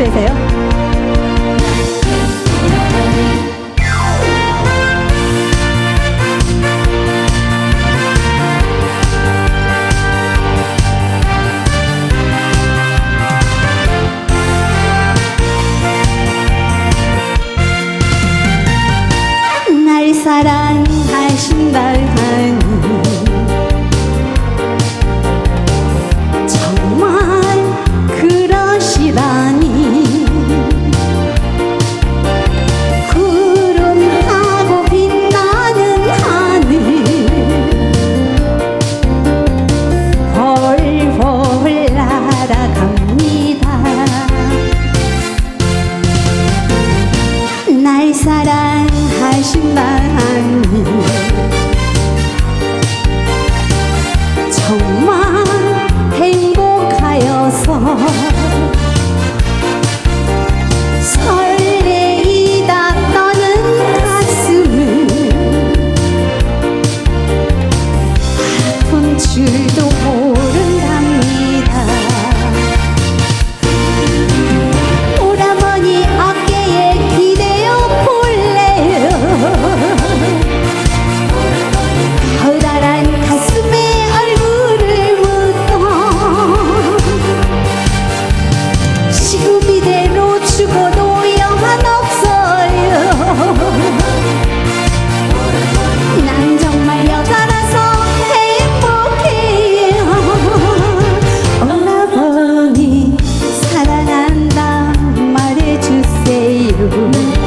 되세요? 날 사랑 날 you.